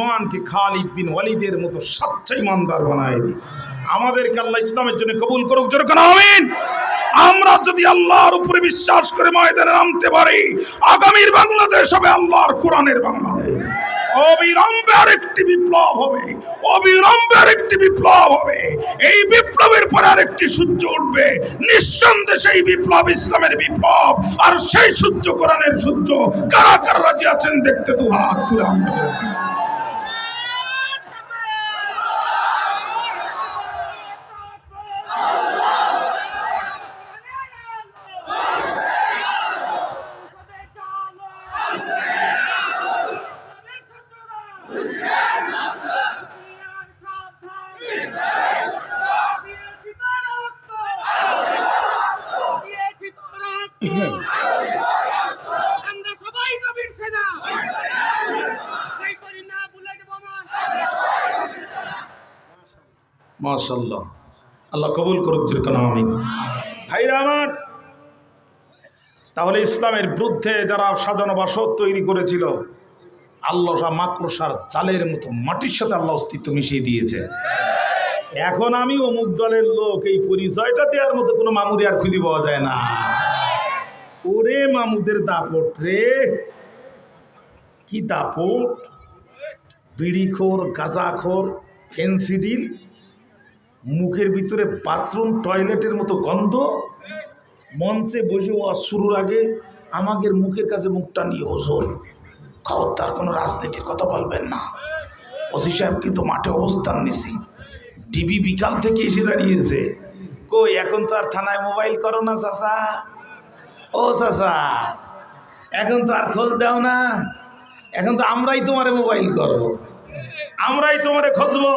ইমানকে খালিদ বিন ওয়ালিদের মতো সচ্চা ইমানদার বানায় দিই। আমাদেরকে আল্লাহ ইসলামের জন্য কবুল করুক, জোরে কেন আমিন। আমরা যদি আল্লাহর উপরে বিশ্বাস করে ময়দানে নামতে পারি, আগামীর বাংলাদেশ হবে আল্লাহর কোরআনের বাংলাদেশ। অবিলম্বে আরেকটি বিপ্লব হবে, অবিলম্বে আরেকটি বিপ্লব হবে। এই বিপ্লবের পরে আরেকটি সূর্য উঠবে। নিঃসন্দেহে সেই বিপ্লব ইসলামের বিপ্লব, আর সেই সূর্য কোরআনের সূর্য। কারা কারা রাজি আছেন দেখতে দু হাত তুলে আমাদের মাশাল্লাহ আল্লাহ কবুল করুক যেরকম আমিন। ভাইরা আমার, তাহলে ইসলামের বিরুদ্ধে যারা সাজানো বাসদ তৈরি করেছিল, আল্লাহ মাকড়সার চালের মতো মাটির সাথে আল্লাহ অস্তিত্ব মিশিয়ে দিয়েছে। এখন আমি অমুক দলের লোক, এই পরিচয়টা দেওয়ার মতো কোনো মামুদি আর খুঁজে পাওয়া যায় না। ওরে মামুদের দাপট রে। কি দাপট? বিড়িখোর, গাঁজাখোর ফেন্সিডিল মুখের ভিতরে বাথরুম, টয়লেটের মতো গন্ধ। মঞ্চে বসে ওয়াজ শুরুর আগে আমাদের মুখের কাছে মুখটা নিয়ে ওজোর। খবরদার, কোনো রাজনীতির কথা বলবেন না। ওসি সাহেব কিন্তু মাঠে অবস্থান নিছি ডিবি বিকাল থেকে এসে দাঁড়িয়েছে। কই, এখন তো আর থানায় মোবাইল করো না, চাচা। ও চাচা, এখন তো আর খোঁজ দাও না। এখন তো আমরাই তোমারে মোবাইল করব। আমরাই তোমারে খুঁজবো।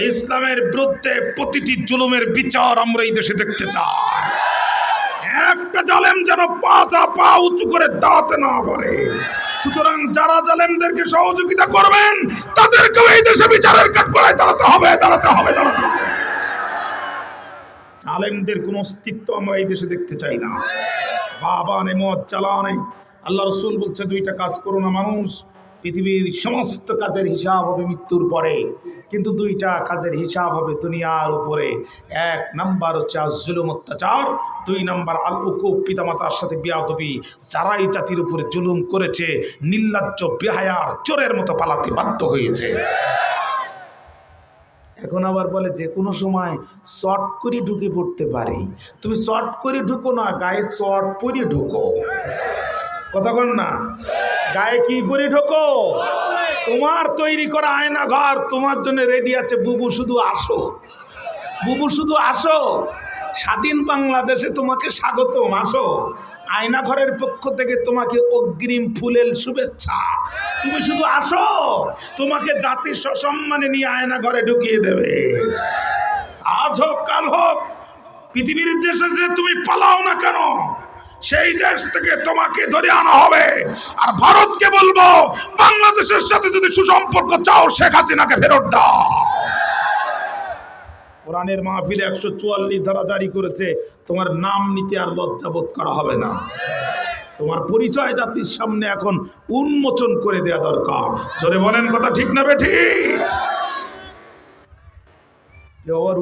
ইসলামের বিরুদ্ধে প্রতিটি জুলুমের বিচার আমরা এই দেশে দেখতে চাই। একটা জালেম যেন পাঁচা পা উঁচু করে দাঁড়াতে না পারে। সুতরাং যারা জালেমদেরকে সহযোগিতা করবেন, তাদেরকেও এই দেশে বিচারের কাঠ করায় দাঁড়াতে হবে দাঁড়াতে হবে দাঁড়াতে হবে। জালেমদের কোনো অস্তিত্ব আমরা এই দেশে দেখতে চাই না। বাবা নে মদ চালা নেই। আল্লাহ রসুল বলছে, দুইটা কাজ করো না মানুষ পৃথিবীর সমস্ত কাজের হিসাব হবে মৃত্যুর পরে। কিন্তু দুইটা কাজের হিসাব হবে দুনিয়ার উপরে। এক নাম্বার হচ্ছে জুলুম অত্যাচার, দুই নাম্বার আল উকুব পিতামাতার সাথে বিয়াতবি যারাই জাতির উপরে জুলুম করেছে, নির্লজ্জ, বেহায়ার, চোরের মতো পালাতে বাধ্য হয়েছে। এখন আবার বলে, যে কোনো সময় শর্ট করে ঢুকে পড়তে পারি। তুমি শর্ট করে ঢুকো না, গায়ে শর্ট পরে ঢুকো। কথা বল না? গায়ে কি পরে ঢোকো? তোমার তৈরি করা আয়না ঘর তোমার জন্য রেডি আছে। বুবু শুধু আসো। বুবু শুধু আসো। স্বাধীন বাংলাদেশে তোমাকে স্বাগতম। আসো। আয়না ঘরের পক্ষ থেকে তোমাকে অগ্রিম ফুলের শুভেচ্ছা। তুমি শুধু আসো। তোমাকে জাতির সসম্মানে নিয়ে আয়না ঘরে ঢুকিয়ে দেবে। আজ হোক, কাল হোক, পৃথিবীর দেশে যে তুমি পালাও না কেন সেই দেশ থেকে তোমাকে ধরে আনা হবে। আর ভারতকে বলব, বাংলাদেশের সাথে যদি সুসম্পর্ক চাও, শেখ হাসিনাকে ফেরত দাও। কোরআনের মাহফিলে একশো চুয়াল্লিশ ধারা জারি করেছে, তোমার নাম নিতে আর লজ্জাবোধ করা হবে না। তোমার পরিচয় জাতির সামনে এখন উন্মোচন করে দেওয়া দরকার। জোরে বলেন কথা ঠিক না বেঠি?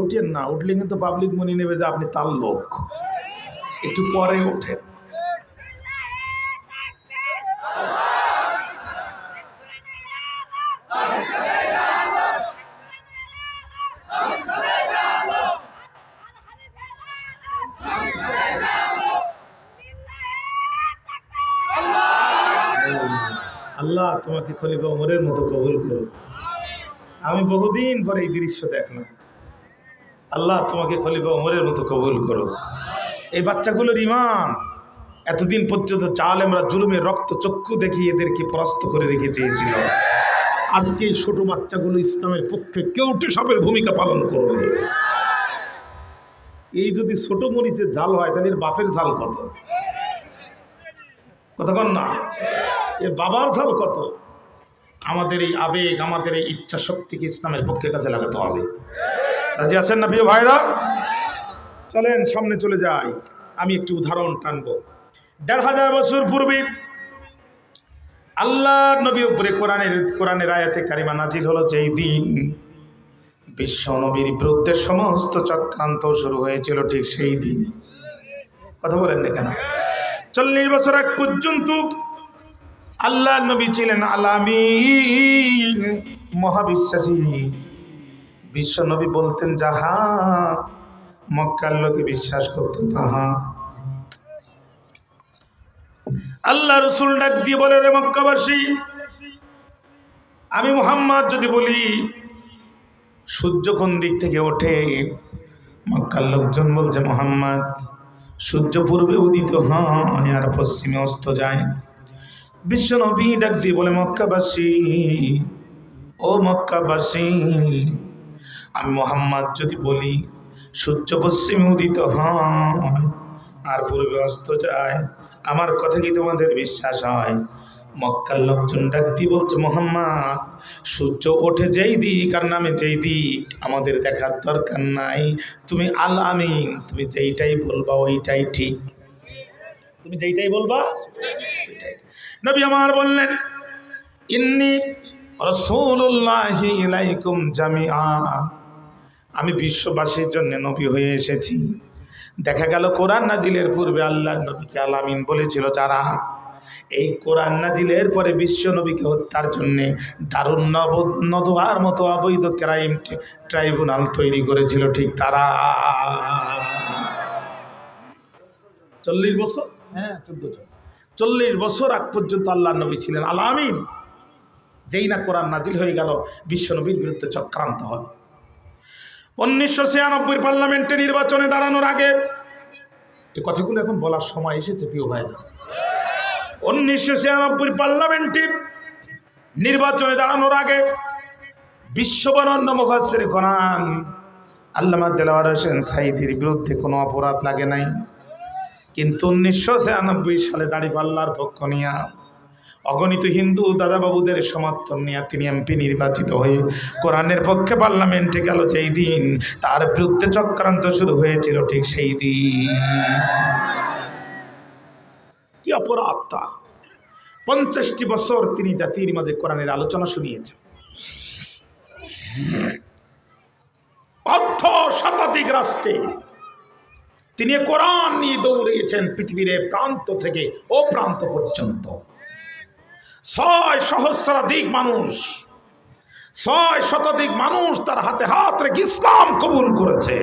উঠেন না, উঠলে কিন্তু পাবলিক মনে নেবে যে আপনি তার লোক। একটু পরে ওঠেন। তোমাকে খলিফা ওমরের মতো কবুল করো আমি বহুদিন পরে এই দৃশ্য দেখলাম। আল্লাহ তোমাকে খলিফা ওমরের মতো কবুল করো এই বাচ্চাগুলোর ইমান এতদিন পর্যন্ত চাল আমরা জুলুমের রক্ত চক্ষু দেখিয়ে এদেরকে পরাস্ত করে রেখে চেয়েছিল। আজকে এই ছোট বাচ্চাগুলো ইসলামের পক্ষে কেউটে সাপের ভূমিকা পালন করবে এই যদি ছোট মরিচের ঝাল হয়, তাহলে এর বাপের ঝাল কত? কতক্ষণ না? এর বাবার ঝাল কত? আমাদের এই আবেগ, আমাদের এই ইচ্ছা শক্তিকে ইসলামের পক্ষে কাজে লাগাতে হবে। রাজি আছেন না প্রিয় ভাইরা? চলেন, সামনে চলে যাই। আমি একটি উদাহরণ টানবো। দেড় হাজার বছর পূর্বে আল্লাহ নবীর উপরে কোরআনের কোরআনের আয়াতে কারিমা নাজিল হলো যেই দিন বিশ্ব নবীর বিরুদ্ধে সমস্ত চক্রান্ত শুরু হয়েছিল ঠিক সেই দিন। কথা বলেন না কেন? চল্লিশ বছর এক পর্যন্ত আল্লাহ নবী ছিলেন আলামিন, মহাবিশ্বাসী। বিশ্ব নবী বলতেন, যাহা মক্কার লোকে বিশ্বাস করত, তাহা। আল্লাহ রসুল ডাক দিয়ে বলে, রে মক্কাবাসী, আমি মোহাম্মদ যদি বলি, সূর্য কোন দিক থেকে ওঠে? মক্কার লোকজন বলছে, মোহাম্মদ, সূর্য পূর্বে উদিত হয় আর পশ্চিমে অস্ত যায়। বিশ্ব নবী ডাক দিয়ে বলে, মক্কাবাসী, ও মক্কাবাসী, আমি মোহাম্মদ যদি বলি সূর্য পশ্চিমে উদিত হয়, আর পূর্বে অস্ত যায়, আমার কথা কি তোমাদের বিশ্বাস হয়? মক্কার লোকজন ডাক দিয়ে বলছে, মোহাম্মদ, সূর্য ওঠে যেই দিক আর নামে যেই দিক, আমাদের দেখার দরকার নাই। তুমি আল আমিন, তুমি যেইটাই বলবা ওইটাই ঠিক। তুমি যেইটাই বলবা নবী আমার বললেন, ইন্নি রসুল্লাহি ইলাইকুম জামিআ। আমি বিশ্ববাসীর জন্য নবী হয়ে এসেছি। দেখা গেল কোরআন নাজিলের পূর্বে আল্লাহ নবীকে আলামিন বলেছিল, যারা এই কোরআন নাজিলের পরে বিশ্ব নবীকে হত্যার জন্যে দারুণ নব নদোয়ার মতো অবৈধ ক্রাইম ট্রাইব্যুনাল তৈরি করেছিল, ঠিক তারা। চল্লিশ বছর? হ্যাঁ চোদ্দ জন। চল্লিশ বছর আগ পর্যন্ত আল্লাহ নবী ছিলেন। আলামিন যেই না কোরআন নাজিল হয়ে গেল, বিশ্ব নবীর বিরুদ্ধে চক্রান্ত হয়। উনিশশো ছিয়ানব্বই পার্লামেন্টে নির্বাচনে দাঁড়ানোর আগে এই কথাগুলো এখন বলার সময় এসেছে, প্রিয় ভাইরা। উনিশশো ছিয়ানব্বই পার্লামেন্টে নির্বাচনে দাঁড়ানোর আগে, বিশ্ববরণ্য মুফাসের কোরআন আল্লামা দেলাওয়ার হোসেন সাইদির বিরুদ্ধে কোনো অপরাধ লাগে নাই? কিন্তু উনিশশো ছিয়ানব্বই সালে দাঁড়িপাল্লার পক্ষ নিয়া অগণিত হিন্দু দাদাবাবুদের সমর্থন নিয়ে তিনি এমপি নির্বাচিত হয়ে কোরআনের পক্ষে পার্লামেন্টে গেল যেই দিন। তার বিরুদ্ধে চক্রান্ত শুরু হয়েছিল ঠিক সেই দিন। কি অপরাধ তার। পঞ্চাশটি বছর তিনি জাতির মাঝে কোরআনের আলোচনা শুনিয়েছেন। অর্থ শতাধিক রাষ্ট্রে তিনি কোরআন নিয়ে দৌড়িয়েছেন পৃথিবীর প্রান্ত থেকে, ও প্রান্ত পর্যন্ত। ছয় সহস্রাধিক মানুষ, ছয় শতাধিক মানুষ তার হাতে হাত রেখে ইসলাম কবুল করেছে।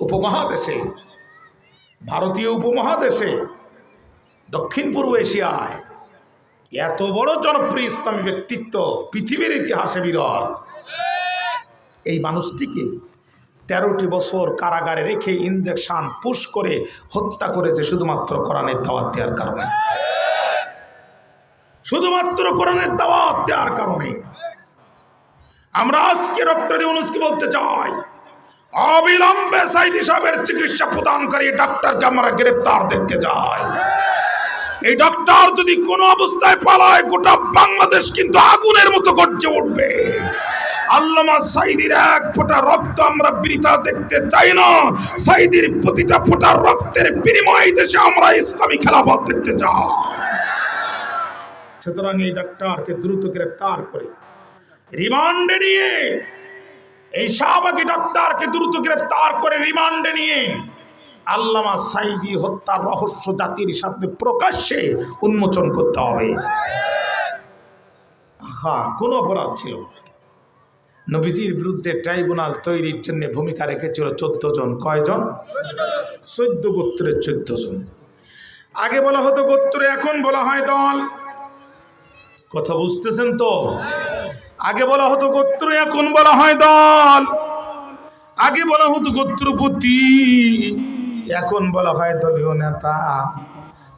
উপমহাদেশে, ভারতীয় উপমহাদেশে, দক্ষিণ পূর্ব এশিয়ায় এত বড় জনপ্রিয় ইসলামী ব্যক্তিত্ব পৃথিবীর ইতিহাসে বিরল। এই মানুষটিকে তেরোটি বছর কারাগারে রেখে ইঞ্জেকশন পুশ করে হত্যা করেছে শুধুমাত্র কোরআনের দাওয়াত দেওয়ার কারণে। শুধুমাত্র কোরআনের দাওয়াত দেওয়ার কারণে। আমরা আজকে ডক্টর ইউনুসকে বলতে চাই, অবিলম্বে সাইদি সাহেবের চিকিৎসা প্রদানকারী ডাক্তারকে আমরা গ্রেপ্তার দেখতে চাই। এই ডক্টর যদি কোনো অবস্থায় পালায়, গোটা বাংলাদেশ কিন্তু আগুনের মতো গর্জে উঠবে। আল্লামা সাইদির এক ফোঁটা রক্ত আমরা বৃথা দেখতে চাই না। সাইদির প্রতিটা ফোঁটা রক্তের বিনিময়ে দেশে আমরা ইসলামী খেলাফত দেখতে চাই। সুতরাং এই ডাক্তারকে দ্রুত গ্রেপ্তার করে, রিমান্ডে নিয়ে, এই শাহবাগী ডাক্তারকে দ্রুত গ্রেপ্তার করে, রিমান্ডে নিয়ে আল্লামা সাইদি হত্যার রহস্য জাতির সামনে প্রকাশ্যে উন্মোচন করতে হবে। হ্যাঁ কোনো অপরাধ ছিল নবীজির বিরুদ্ধে ট্রাইব্যুনাল তৈরির জন্য ভূমিকা রেখেছিল চোদ্দ জন। কয়জন? চোদ্দ গোত্রের চোদ্দ জন। আগে বলা হতো গোত্র, এখন বলা হয় দল। কথা বুঝতেছেন তো? আগে বলা হতো গোত্র, এখন বলা হয় দল। আগে বলা হতো গোত্রপতি। এখন বলা হয় দলীয় নেতা।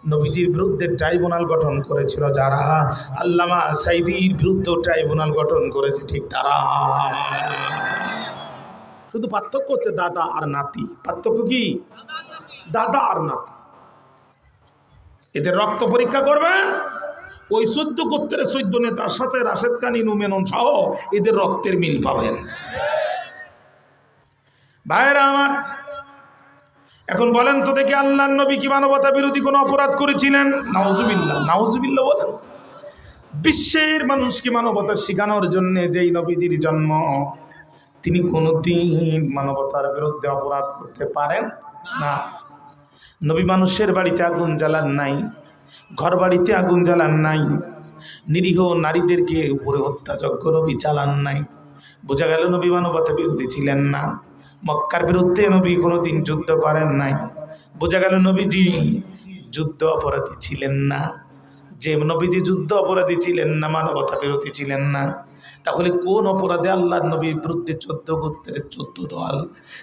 নবীজির বিরুদ্ধে ট্রাইব্যুনাল গঠন করেছিল যারা। আল্লামা সাইদির বিরুদ্ধে ট্রাইব্যুনাল গঠন করেছে ঠিক তারা। শুধু পার্থক্য হচ্ছে দাদা আর নাতি। পার্থক্য কি? দাদা আর নাতি। এদের রক্ত পরীক্ষা করবে। ওই চোদ্দ গোত্রের চোদ্দ নেতার সাথে রাশেদ কানি নুমেনন সহ এদের রক্তের মিল পাবেন। ভাইরা আমার এখন বলেন তো দেখি আল্লাহ নবী কি মানবতা বিরোধী কোনো অপরাধ করেছিলেন? নাউজুবিল্লাহ। নাউজুবিল্লাহ বলেন। বিশ্বের মানুষকে মানবতা শেখানোর জন্য যেই নবীজির জন্ম তিনি কোনোদিন মানবতার বিরুদ্ধে অপরাধ করতে পারেন না। নবী মানুষের বাড়িতে আগুন জ্বালান নাই ঘর বাড়িতে আগুন জ্বালান নাই নিরীহ নারীদেরকে উপরে হত্যাযজ্ঞ নবী চালান নাই। বোঝা গেল নবী মানবতা বিরোধী ছিলেন না। মক্কার বিরুদ্ধে নবী কোনোদিন যুদ্ধ করেন নাই। বোঝা গেল নবীজি যুদ্ধ অপরাধী ছিলেন না। যে নবীজি যুদ্ধ অপরাধী ছিলেন না, মানবতা বিরোধী ছিলেন না, তাহলে কোন অপরাধে আল্লাহর নবীর বিরুদ্ধে চোদ্দ গোত্রের চোদ্দ দল?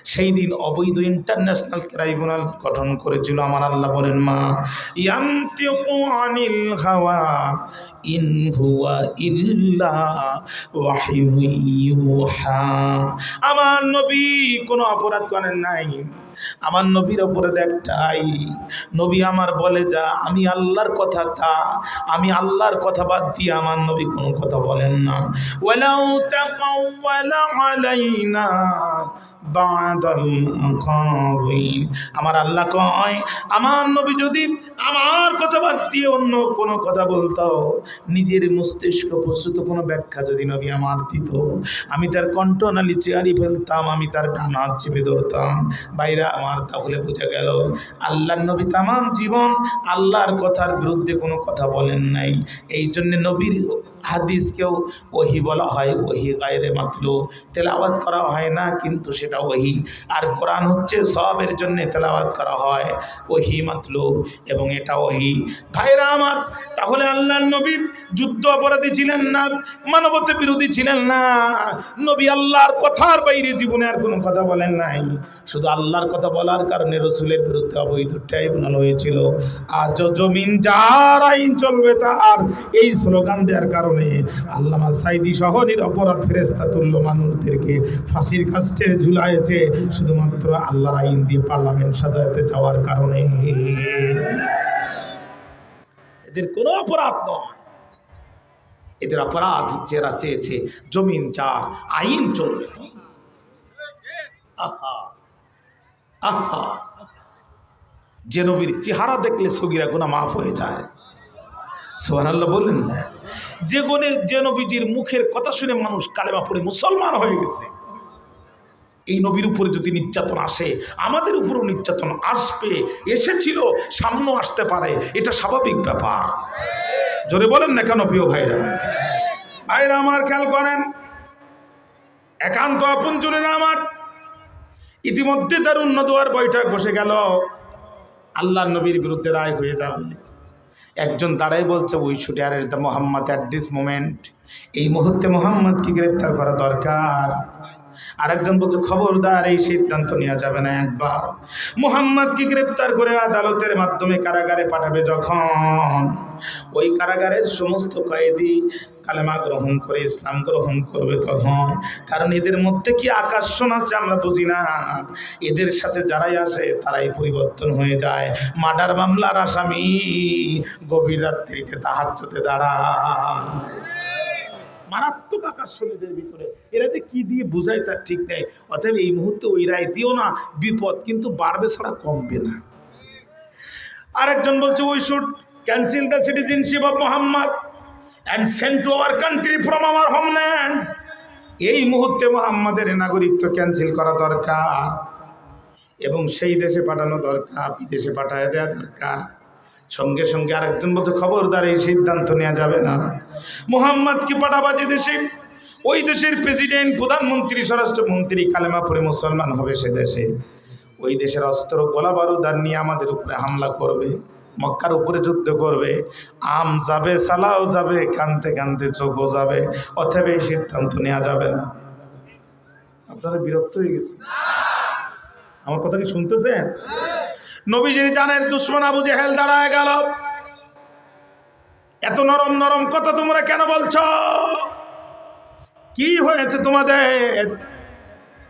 সেই দিন অবৈধ ইন্টারন্যাশনাল ট্রাইব্যুনাল গঠন করেছিল। আমার আল্লাহ বলেন, মা আনিল হাওয়া আমার নবী কোনো অপরাধ করেন নাই। আমার নবীর ওপরে দেখটাই নবী আমার বলে, যা, আমি আল্লাহর কথা তা। আমি আল্লাহর কথা বাদ দিয়ে আমার নবী কোনো কথা বলেন না। ওয়ালাউ তাকাওয়ালা আলাইনা আমার আল্লাহ কয়, আমার নবী যদি আমার কথা বাদ দিয়ে অন্য কোনো কথা বলতো, নিজের মস্তিষ্ক প্রস্তুত কোনো ব্যাখ্যা যদি নবী আমার দিত, আমি তার কণ্ঠনালী চেয়ারি ফেলতাম, আমি তার ডান চেপে ধরতাম। বাইরা আমার, তাহলে বোঝা গেল আল্লাহর নবী তামাম জীবন আল্লাহর কথার বিরুদ্ধে কোনো কথা বলেন নাই। এই জন্যে নবীর হাদিসকেও ওহি বলা হয়, ওহি গায়েরে মাতলু। তেলাওয়াত করা হয় না, কিন্তু সেটা ওহি। আর কোরআন হচ্ছে সবের জন্য তেলাওয়াত করা হয়, ওহি মাতলু, এবং এটা ওহি। ভাইরা আমার, তাহলে আল্লাহর নবী যুদ্ধ অপরাধী ছিলেন না, মানবতা বিরোধী ছিলেন না। নবী আল্লাহর কথার বাইরে জীবনে আর কোনো কথা বলেন নাই। শুধু আল্লাহর কথা বলার কারণে রসুলের বিরুদ্ধে অবৈধ ট্রাইব্যুনাল হয়েছিল। আজ জমিন যার আইন চলবে তার, এই স্লোগান দেওয়ার কারণে আল্লামা সাইদি সহ অপরাধ ফেরেস্তা তুল্য মানুষদেরকে ফাঁসির কাছে ঝুলাইছে, শুধুমাত্র আল্লাহর আইন দিয়ে পার্লামেন্ট সাজাতে যাওয়ার কারণে। এদের কোনো অপরাধ নয়। এদের অপরাধ হচ্ছে, এরা চেয়েছে জমিন চার আইন চলবে। যে নবীর চেহারা দেখলে সগিরা গুণা মাফ হয়ে যায়। সোহানাল্লাহ বললেন না যে গুণে যে নবীজির মুখের কথা শুনে মানুষ কালেমা পড়ে মুসলমান হয়ে গেছে। এই নবীর উপরে যদি নির্যাতন আসে, আমাদের উপরেও নির্যাতন আসবে, এসেছিল সামনে আসতে পারে, এটা স্বাভাবিক ব্যাপার। জোরে বলেন না কেন প্রিয় ভাইরা? ভাইরা আমার খেয়াল করেন, একান্ত আপন জনেরা আমার। ইতিমধ্যে তার উন্নত হওয়ার বৈঠক বসে গেল। আল্লাহ নবীর বিরুদ্ধে রায় হয়ে যাবে। একজন দাঁড়াই বলছে we should arrest the Muhammad at this moment এই মুহূর্তে মোহাম্মদকে গ্রেপ্তার করা দরকার। আরেকজন বলছে, খবরদার, এই সিদ্ধান্ত নেওয়া যাবে না একবার। মোহাম্মদকে গ্রেপ্তার করে আদালতের মাধ্যমে কারাগারে পাঠাবে যখন। ওই কারাগারের সমস্ত কয়েদি কালেমা গ্রহণ করে, ইসলাম গ্রহণ করবে তখন। কারণ এদের মধ্যে কি আকর্ষণ আছে আমরা বুঝি না। এদের সাথে যারাই আসে, তারাই পরিবর্তন হয়ে যায়। মার্ডার মামলার আসামি গভীর রাত্রিতে তাহাজ্জতে দাঁড়ায়। মারাত্মক আকর্ষণ ভিতরে। এরা যে কি দিয়ে বোঝায় তার ঠিক নেই। অতএব এই মুহূর্তে ওই রায় দিও না, বিপদ কিন্তু বাড়বে ছাড়া কমবে না। আরেকজন বলছে we should cancel the citizenship of Muhammad and send to our country from our homeland এই মুহূর্তে মোহাম্মদের নাগরিকত্ব ক্যান্সেল করা দরকার। এবং সেই দেশে পাঠানো দরকার, বিদেশে পাঠায় দেওয়া দরকার। সঙ্গে সঙ্গে আরেকজন বলছে, খবরদার, এই সিদ্ধান্ত নেওয়া যাবে না। মোহাম্মদকে পাঠাবা যে দেশে? ওই দেশের প্রেসিডেন্ট প্রধানমন্ত্রী, স্বরাষ্ট্রমন্ত্রী কালেমা পড়ে মুসলমান হবে সে দেশে। ওই দেশের অস্ত্র, গোলা বারুদার নিয়ে আমাদের উপরে হামলা করবে। মক্কার উপরে যুদ্ধ করবে, আম যাবে, সালাও যাবে, কানতে কানতে চোখও যাবে অথবা এই সিদ্ধান্ত নেওয়া যাবে না। আপনারা বিরক্ত হয়ে গেছে? আমার কথা কি শুনতেছেন? নবীজির জানের দুশ্মন আবু জেহেল দাঁড়ায় গেল। এত নরম নরম কথা তোমরা কেন বলছো? কি হয়েছে তোমাদের?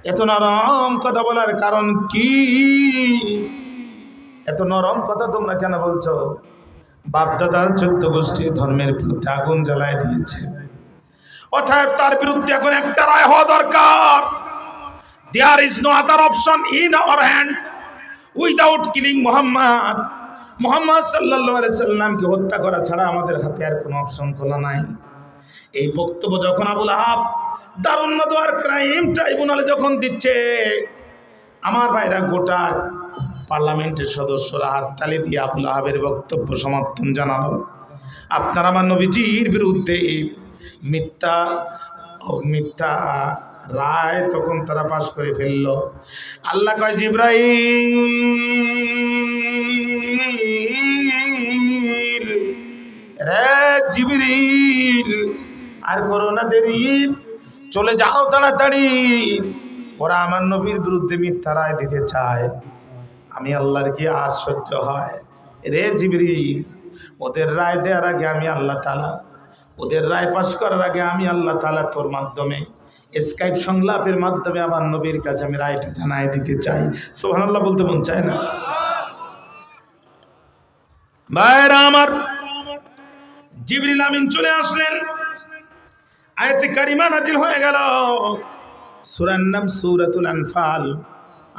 এত নরম কথা বলার কারণ কি? এত নরম কথা তোমরা কেন বলছো? বাপদাদার চোদ্দ গোষ্ঠী ধর্মের বিরুদ্ধে আগুন জ্বালায় দিয়েছে। অতএব তার বিরুদ্ধে এখন একটা রায় হওয়া দরকার। There is no other option in our hand without killing Muhammad Muhammad সাল্লাহ সাল্লামকে হত্যা করা ছাড়া আমাদের হাতে আর কোনো অপশন খোলা নাই। এই বক্তব্য যখন আবুল আহাব দারুণ দোয়ার ক্রাইম ট্রাইব্যুনালে যখন দিচ্ছে, আমার ভাইরা গোটা পার্লামেন্টের সদস্যরা হাততালি দিয়ে আবুল আহাবের বক্তব্য সমর্থন জানালো। আপনার আমার নবীজির বিরুদ্ধে মিথ্যা মিথ্যা রায় তখন তারা পাশ করে ফেলল। আল্লাহ কয়, জিব্রাইল, রে জিবরিল, আর করো না দেরি, চলে যাও তাড়াতাড়ি। ওরা আমার নবীর বিরুদ্ধে মিথ্যা রায় দিতে চায়। আমি আল্লাহর কি আর সহ্য হয়? রে জিবরিল, ওদের রায় দেওয়ার আগে আমি আল্লাহ তালা ওদের রায় পাশ করার আগে আমি আল্লাহ তালা তোর মাধ্যমে স্কাইপ সংলাপের মাধ্যমে আমার নবীর কাছে আমি রায়টা জানাই দিতে চাই। সোহান আল্লাহ বলতে মন চায় না? ভাইরা আমার, জিবরিল আমিন চলে আসলেন। আয়াতে কারিমা নাজিল হয়ে গেল। সূরার নাম সূরাতুল আনফাল।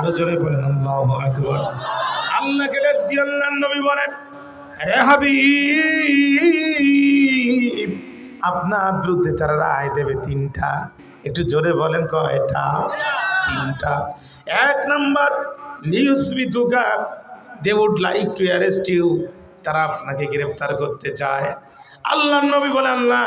আরও জোরে বলেন, আল্লাহ আকবার। আল্লাহকে ডাক দিয়ে আল্লাহর নবী বলেন রে হাবিব, আপনার বিরুদ্ধে তারা রায় দেবে তিনটা। একটু জোরে বলেন কয়টা? তিনটা। এক number, লিউসবিতুকা, they would like to arrest you. তারা আপনাকে গ্রেফতার করতে চায়। আল্লাহ নবী বলে আল্লাহ